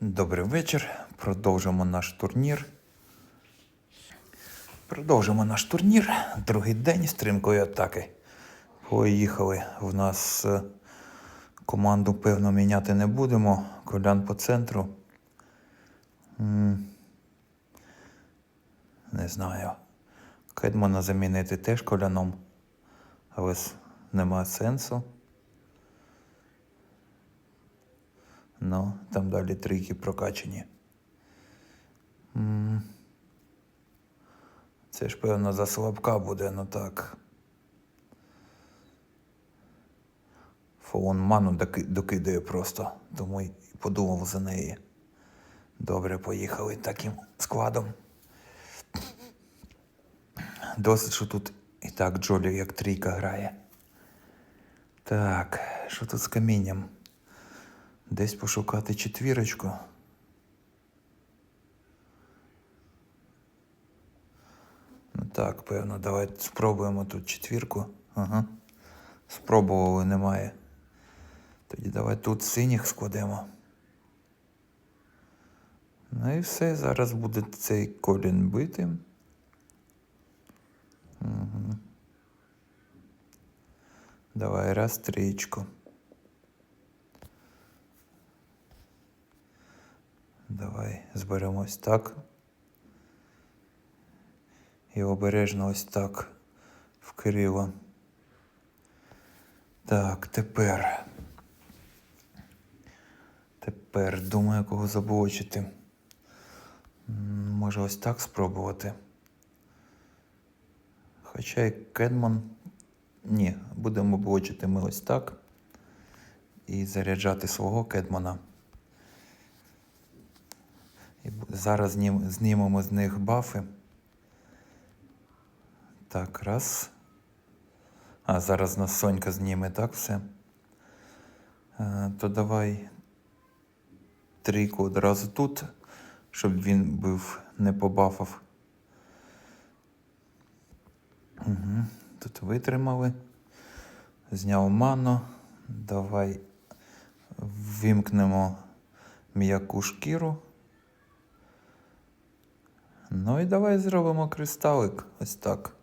Добрий вечір. Продовжимо наш турнір. Продовжимо наш турнір. Другий день стрімкої атаки. Поїхали. В нас е, команду, певно, міняти не будемо. Колян по центру. Не знаю. Кедмана замінити теж коляном. Але с- нема сенсу. Ну, там далі трійки прокачані. Це ж, певно, за слабка буде, ну так. Фоун ману докидає просто, тому й подумав за неї. Добре, поїхали таким складом. Досить, що тут і так Джолі як трійка грає. Так, що тут з камінням? Десь пошукати четвірочку. Ну так, певно, давай спробуємо тут четвірку. Ага. Спробували, немає. Тоді давай тут синіх складемо. Ну і все, зараз буде цей колін бити. Угу. Давай раз трічку. Давай зберемось так. І обережно ось так вкрило. Так, тепер. Тепер думаю, кого заблочити. Може ось так спробувати. Хоча і Кедман. Ні, будемо блочити ми ось так. І заряджати свого Кедмана. Зараз знімемо з них бафи. Так, раз. А, зараз нас Сонька зніме, так все. Е, то давай трійку одразу тут, щоб він був не побафав. Угу. Тут витримали. Зняв ману. Давай вимкнемо м'яку шкіру. Ну і давай зробимо кристалик ось так.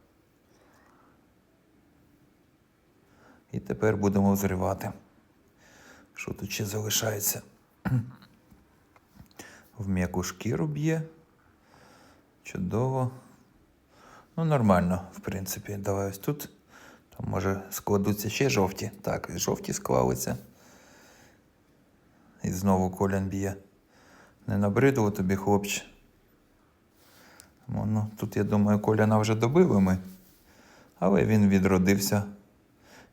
І тепер будемо взривати. Що тут ще залишається? В м'яку шкіру б'є. Чудово. Ну, нормально, в принципі. Давай ось тут. Там може складуться ще жовті. Так, і жовті склалися. І знову колян б'є. Не набридло тобі, хлопче. Ну, тут, я думаю, Коляна вже добили ми. Але він відродився.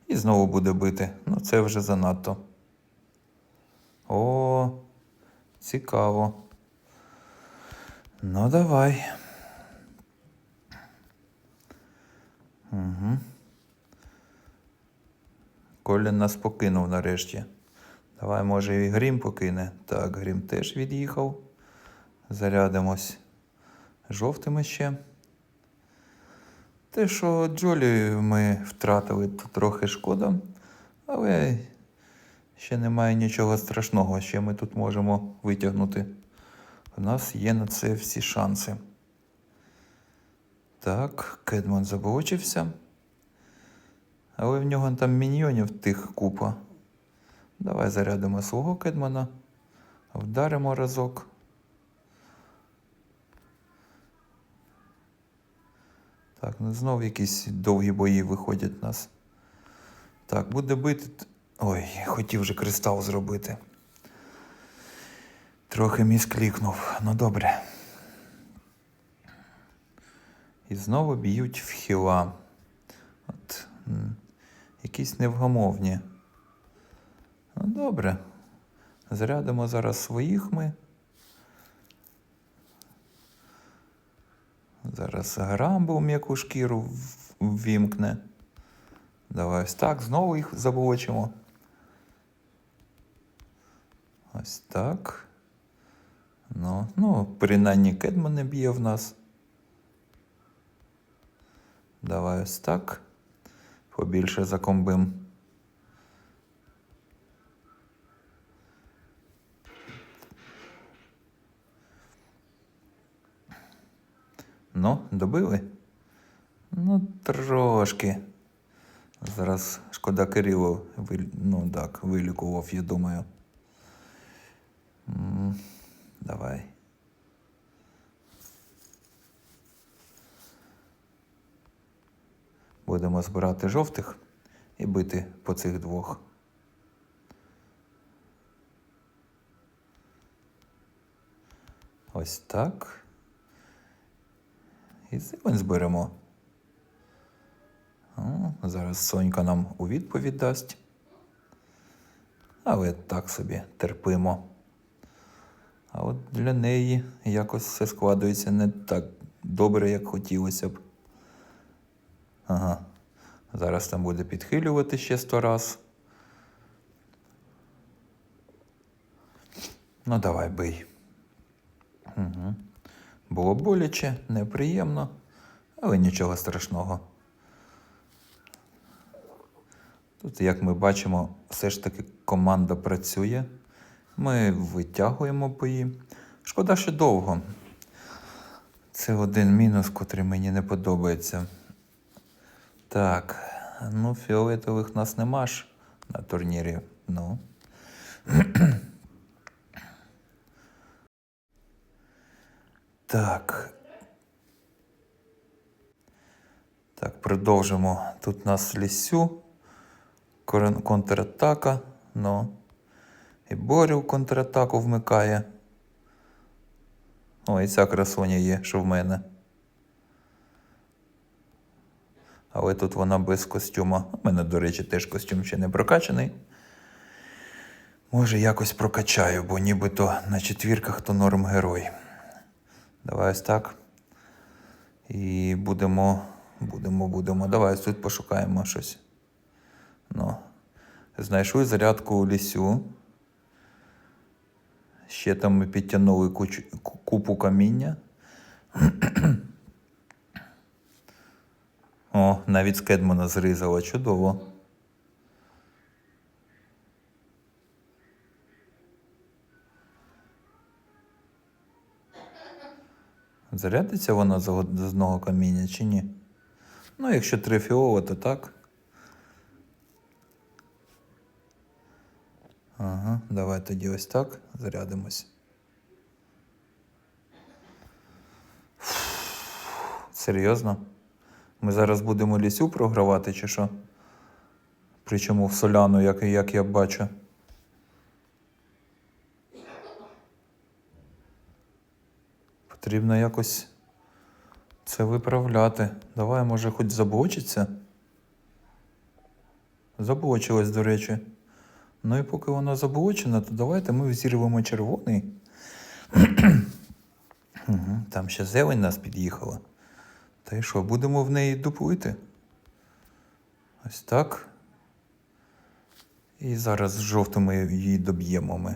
І знову буде бити. Ну, це вже занадто. О, цікаво. Ну, давай. Угу. Колін нас покинув нарешті. Давай, може, і Грім покине. Так, Грім теж від'їхав. Зарядимось жовтими ще. Те, що Джолі ми втратили, то трохи шкода, але ще немає нічого страшного, ще ми тут можемо витягнути. У нас є на це всі шанси. Так, Кедман заблочився. Але в нього там міньйонів тих купа. Давай зарядимо свого Кедмана, вдаримо разок. Так, ну знов якісь довгі бої виходять в нас. Так, буде бити. Ой, хотів же кристал зробити. Трохи місклікнув. Ну добре. І знову б'ють в хіла. От, якісь невгамовні. Ну добре. Зарядимо зараз своїх ми. Зараз Грамбо м'яку шкіру ввімкне. Давай ось так, знову їх заблочимо. Ось так. Ну, ну, принаймні Кедман не б'є в нас. Давай ось так. Побільше закомбим. Ну, добили? Ну, трошки. Зараз шкода Кирило ну так, вилікував, я думаю. Давай. Будемо збирати жовтих і бити по цих двох. Ось так. І зелень зберемо. О, зараз Сонька нам у відповідь дасть. Але так собі терпимо. А от для неї якось все складується не так добре, як хотілося б. Ага. Зараз там буде підхилювати ще сто раз. Ну, давай бий. Угу. Було боляче, неприємно, але нічого страшного. Тут, як ми бачимо, все ж таки команда працює. Ми витягуємо бої. Шкода, що довго. Це один мінус, котрий мені не подобається. Так, ну, фіолетових нас нема ж на турнірі. Ну. Так. Так, продовжимо. Тут у нас лісю. Контратака. Ну. І Борю контратаку вмикає. О, і ця красуня є, що в мене. Але тут вона без костюма. У мене, до речі, теж костюм ще не прокачаний. Може, якось прокачаю, бо нібито на четвірках то норм герой. Давай ось так. І будемо, будемо, будемо. Давай ось тут пошукаємо щось. Ну. Знайшли зарядку у лісю. Ще там ми підтягнули кучу, купу каміння. О, навіть скедмана зрізала. Чудово. Зарядиться вона з одного каміння чи ні? Ну, якщо три то так. Ага, давай тоді ось так зарядимось. Серйозно? Ми зараз будемо лісю програвати чи що? Причому в соляну, як, як я бачу. Потрібно якось це виправляти. Давай, може, хоч заблочиться. Заблочилась, до речі. Ну і поки вона заблочена, то давайте ми взірвемо червоний. Там ще зелень нас під'їхала. Та й що, будемо в неї дуплити? Ось так. І зараз з жовтими її доб'ємо ми.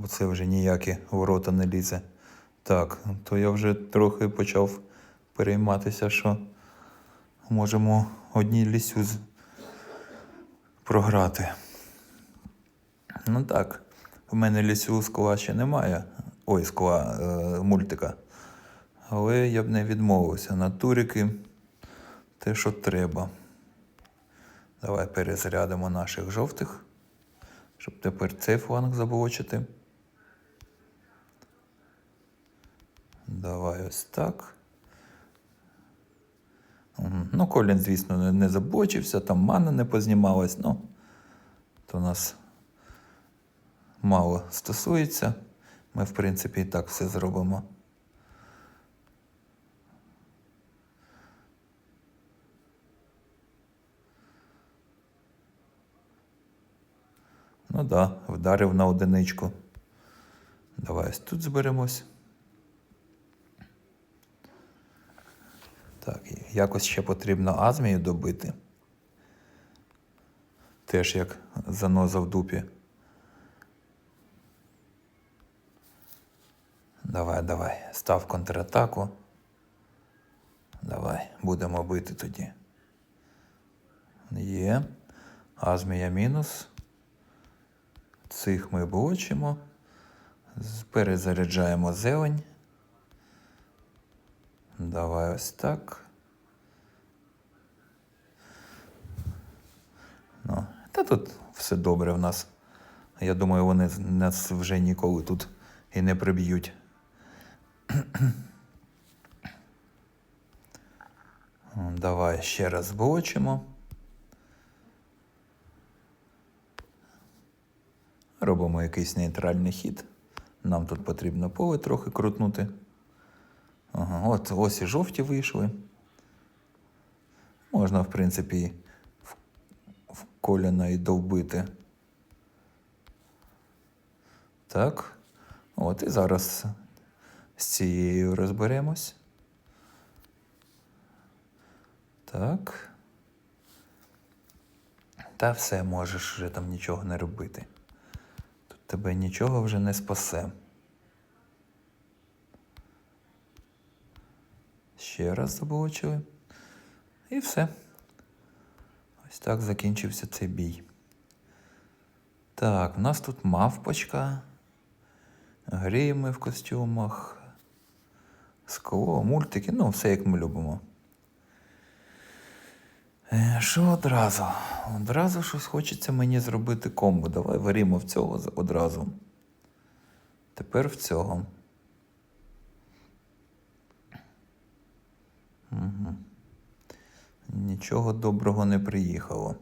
Бо це вже ніякі ворота не лізе. Так, то я вже трохи почав перейматися, що можемо одній лісю програти. Ну так, в мене лісю скла ще немає. Ой, скла е, мультика. Але я б не відмовився на турики те, що треба. Давай перезарядимо наших жовтих, щоб тепер цей фланг заблочити. Давай ось так. Ну, Колін, звісно, не, заблочився, там мана не познімалась, ну, то нас мало стосується. Ми, в принципі, і так все зробимо. Ну так, да, вдарив на одиничку. Давай ось тут зберемось. Так, якось ще потрібно азмію добити. Теж як заноза в дупі. Давай, давай, став контратаку. Давай, будемо бити тоді. Є. Азмія мінус. Цих ми блочимо. Перезаряджаємо зелень. Давай ось так. Ну, та тут все добре в нас. Я думаю, вони нас вже ніколи тут і не приб'ють. Давай ще раз блочимо. Робимо якийсь нейтральний хід. Нам тут потрібно поле трохи крутнути. Ага, от ось і жовті вийшли. Можна, в принципі, в, коліна і довбити. Так. От і зараз з цією розберемось. Так. Та все, можеш вже там нічого не робити. Тут тебе нічого вже не спасе. Ще раз заблочили. І все. Ось так закінчився цей бій. Так, у нас тут мавпочка. Гріємо в костюмах. Скло, мультики, ну, все як ми любимо. Е, Що одразу? Одразу щось хочеться мені зробити комбо. Давай варімо в цього одразу. Тепер в цього. Угу. Нічого доброго не приїхало.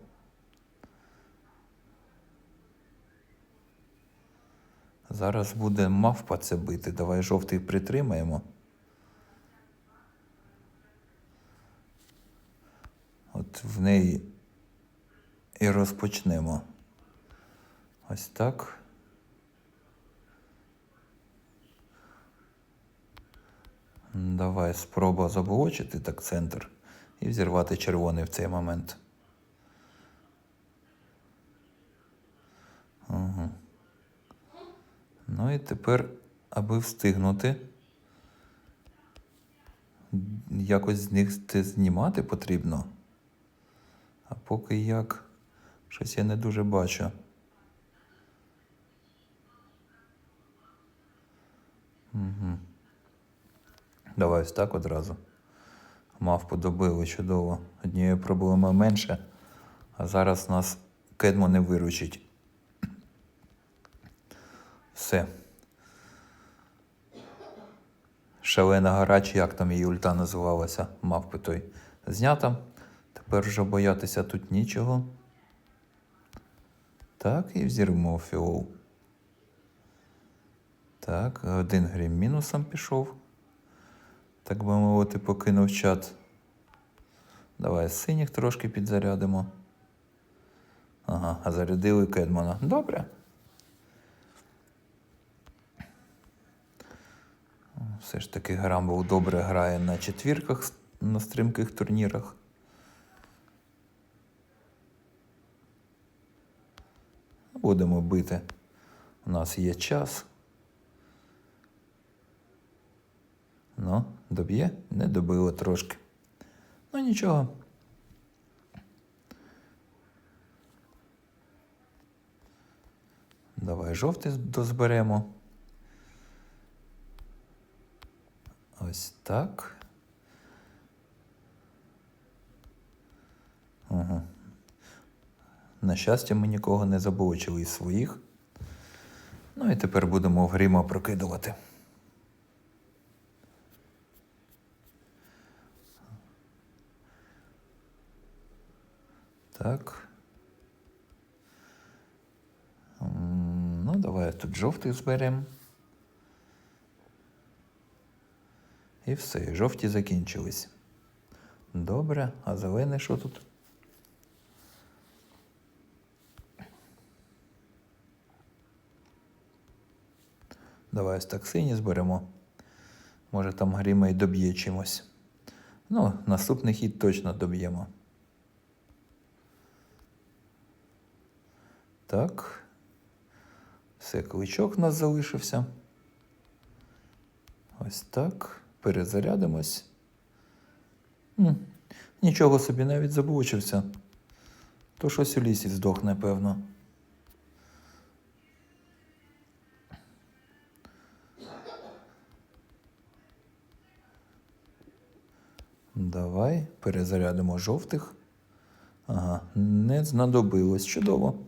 Зараз буде мавпа це бити. Давай жовтий притримаємо. От в неї і розпочнемо. Ось так. Давай спроба заблочити так центр і взірвати червоний в цей момент. Угу. Ну і тепер, аби встигнути, якось з них знімати потрібно. А поки як, щось я не дуже бачу. Угу. Давай ось так одразу. Мавпу добили чудово. Однією проблемою менше, а зараз нас кедмо не виручить. Все. Шалена гора, чи як там її ульта називалася, мавпи той знята. Тепер вже боятися тут нічого. Так, і взірвемо фіол. Так, один грім мінусом пішов. Так би мовити, покинув чат. Давай синіх трошки підзарядимо. Ага, а зарядили Кедмана. Добре. Все ж таки Грамбл добре грає на четвірках на стрімких турнірах. Будемо бити. У нас є час. Ну, доб'є? Не добило трошки. Ну нічого. Давай жовтий дозберемо. Ось так. Угу. На щастя, ми нікого не заблочили із своїх. Ну і тепер будемо в прокидувати. Так. Ну, давай тут жовтий зберемо. І все, і жовті закінчились. Добре, а зелений що тут? Давай ось так сині зберемо. Може там гріма й доб'є чимось. Ну, наступний хід точно доб'ємо. Так. Все, кличок у нас залишився. Ось так. Перезарядимось. Нічого собі навіть заблучився. То щось у лісі здохне, певно. Давай перезарядимо жовтих. Ага, не знадобилось чудово.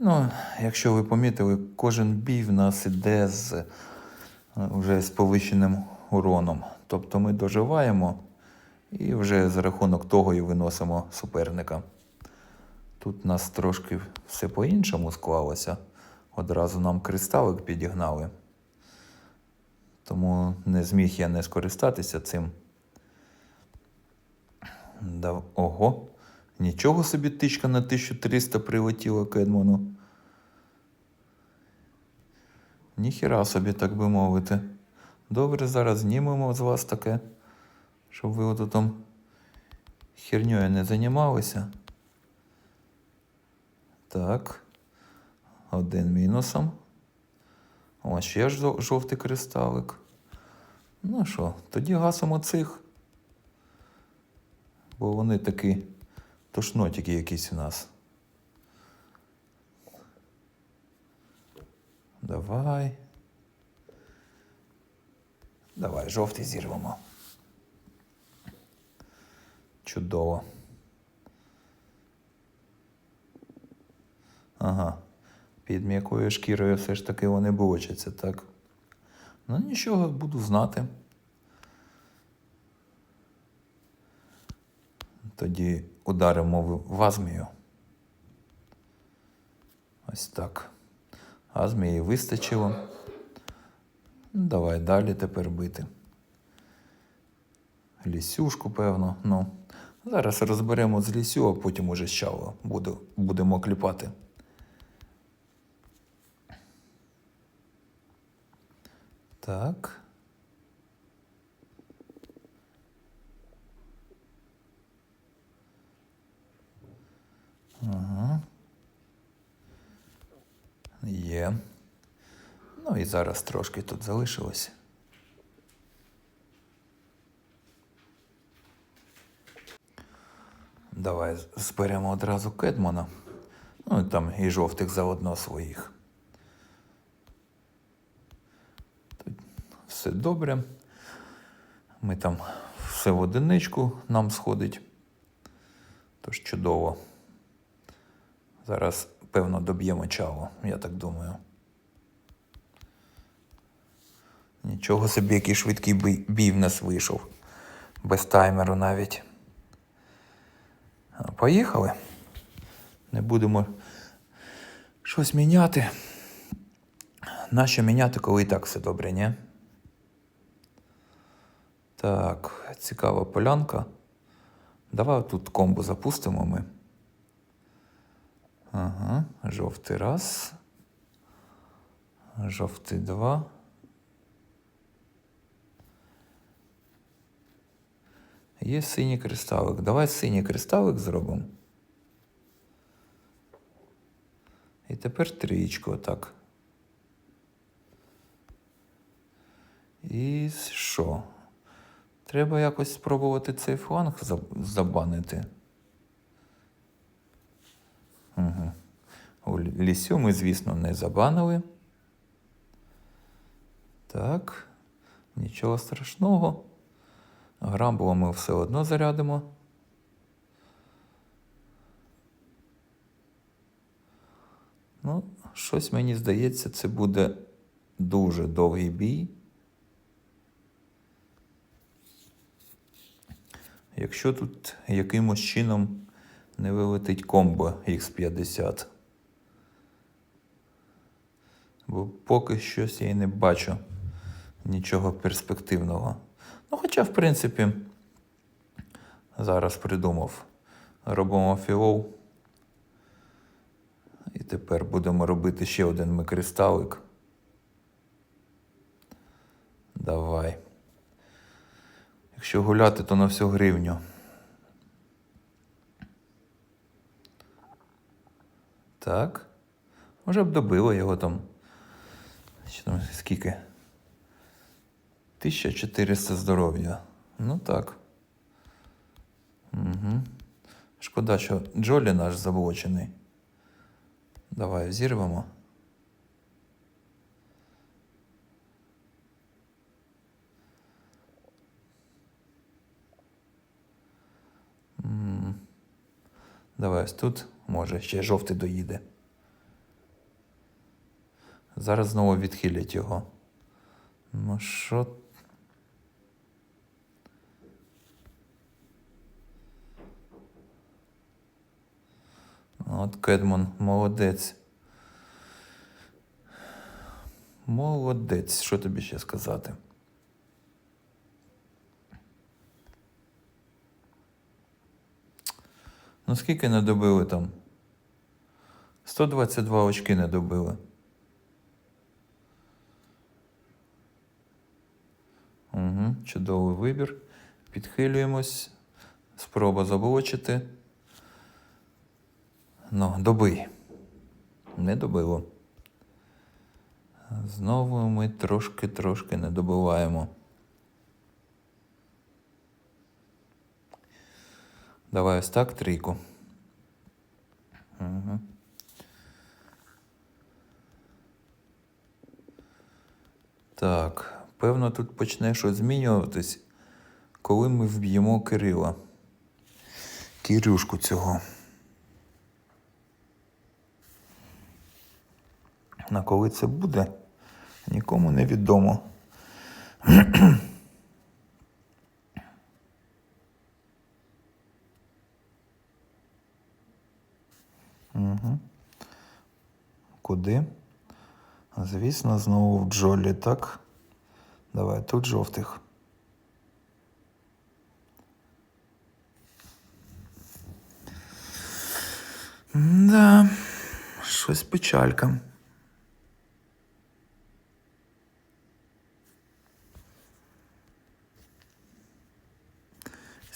Ну, якщо ви помітили, кожен бій в нас іде з е, вже з повищеним уроном. Тобто ми доживаємо і вже за рахунок того і виносимо суперника. Тут у нас трошки все по-іншому склалося. Одразу нам кристалик підігнали. Тому не зміг я не скористатися цим. Да, ого, нічого собі тичка на 1300 прилетіла Кедману. Ніхіра собі, так би мовити. Добре, зараз знімемо з вас таке, щоб ви ото там херньою не займалися. Так. Один мінусом. О, ще ж жовтий кристалик. Ну що, тоді гасимо цих. Бо вони такі тошнотики якісь у нас. Давай. Давай, жовтий зірвемо. Чудово. Ага. Під м'якою шкірою все ж таки вони блочаться, так? Ну нічого, буду знати. Тоді ударимо в азмію. Ось так. Азмії вистачило. Ну, Давай далі тепер бити. Лісюшку, певно. Ну, зараз розберемо з лісю, а потім уже щало буду, будемо кліпати. Так. Ага. Є. Ну і зараз трошки тут залишилось. Давай зберемо одразу Кедмана. Ну і там і жовтих заодно своїх. Тут все добре. Ми там все в одиничку нам сходить. Тож чудово. Зараз, певно, доб'ємо чаву, я так думаю. Нічого собі, який швидкий бій, в нас вийшов. Без таймеру навіть. Поїхали. Не будемо щось міняти. Нащо міняти, коли і так все добре, ні? Так, цікава полянка. Давай тут комбо запустимо ми. Ага, жовтий раз. Жовтий два. Є синій кристалик. Давай синій кристалик зробимо. І тепер трієчку отак. І що? Треба якось спробувати цей фланг забанити. Угу. У лісю ми, звісно, не забанили. Так, нічого страшного. Грамбула ми все одно зарядимо. Ну, щось мені здається, це буде дуже довгий бій. Якщо тут якимось чином не вилетить комбо X50. Бо поки щось я й не бачу нічого перспективного. Ну, хоча, в принципі, зараз придумав. Робимо фіол. І тепер будемо робити ще один микристалик. Давай. Якщо гуляти, то на всю гривню. Так. Може б добило його там. Що там скільки? 1400 здоров'я. Ну так. Угу. Шкода, що Джолі наш заблочений. Давай взірвемо. Давай ось тут, може, ще жовтий доїде. Зараз знову відхилять його. Ну що От Кедман, молодець. Молодець, що тобі ще сказати? Ну скільки не добили там? 122 очки не добили. Угу, чудовий вибір. Підхилюємось. Спроба заблочити. Ну, добий. Не добило. Знову ми трошки-трошки не добиваємо. Давай ось так трійку. Угу. Так, певно, тут почне щось змінюватись, коли ми вб'ємо Кирила. Кирюшку цього. На коли це буде, нікому не відомо. Угу. Куди? Звісно, знову в Джолі, так? Давай тут жовтих. Да, щось печалька.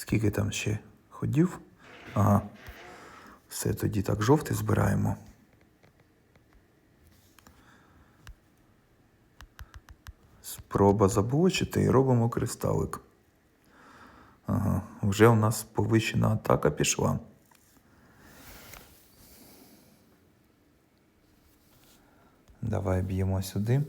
Скільки там ще ходів? Ага. Все, тоді так жовтий збираємо. Спроба заблочити і робимо кристалик. Ага, вже у нас повищена атака пішла. Давай б'ємо сюди.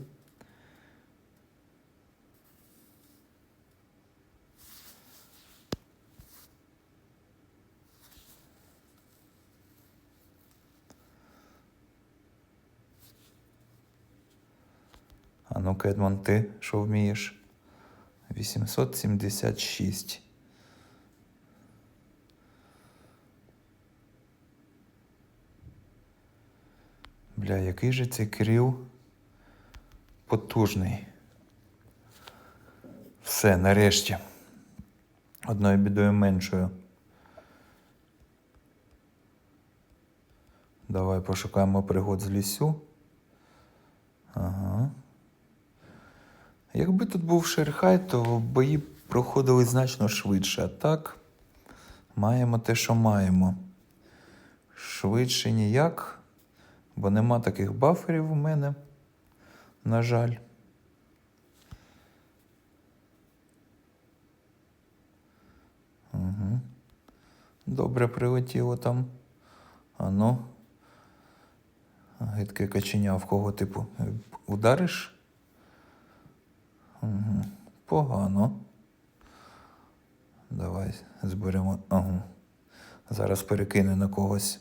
А ну, Кедман, ти що вмієш? 876. Бля, який же цей Кирил потужний. Все, нарешті. Одною бідою меншою. Давай пошукаємо пригод з лісю. Ага. Якби тут був Шерхай, то бої проходили значно швидше. А так, маємо те, що маємо. Швидше ніяк, бо нема таких баферів у мене. На жаль. Угу. Добре прилетіло там. А ну. Гидке каченя, в кого типу удариш? Погано. Давай зберемо. Ага. Зараз перекине на когось.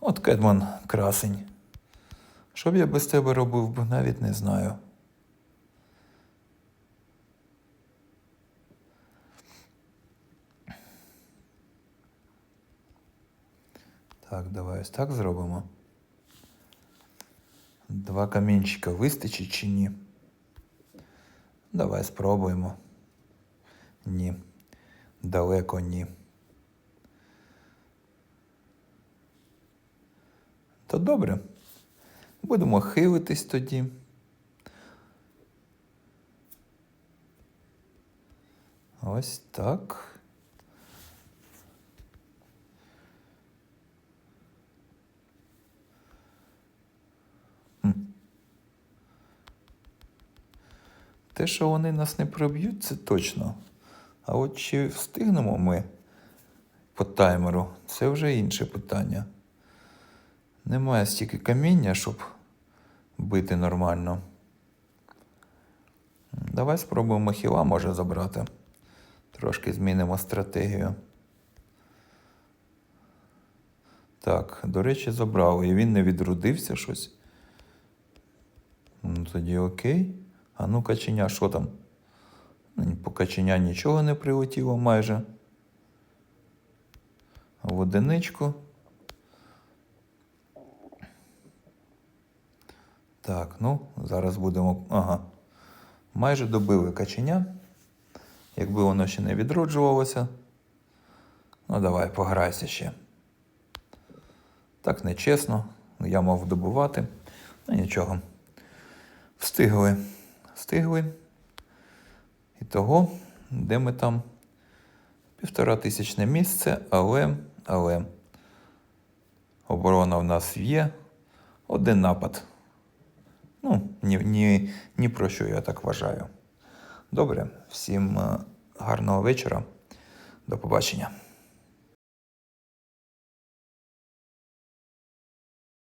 От Кедман красень. Що б я без тебе робив, бо навіть не знаю. Так, давай ось так зробимо. Два камінчика вистачить чи ні? Давай спробуємо. Ні. Далеко ні. То добре. Будемо хилитись тоді. Ось так. Те, що вони нас не проб'ють, це точно. А от чи встигнемо ми по таймеру, це вже інше питання. Немає стільки каміння, щоб бити нормально. Давай спробуємо хіла, може забрати. Трошки змінимо стратегію. Так, до речі, забрав. І він не відродився щось. Ну, тоді окей. А ну, каченя, що там? По каченя нічого не прилетіло майже. В одиничку. Так, ну, зараз будемо. Ага. Майже добили каченя. Якби воно ще не відроджувалося. Ну, давай, пограйся ще. Так нечесно. Я мав добувати. Ну нічого. Встигли. Встигли. І того, де ми там? Півтора тисячне місце, але, але оборона в нас є. Один напад. Ну, ні, ні, ні про що я так вважаю. Добре, всім е, гарного вечора. До побачення.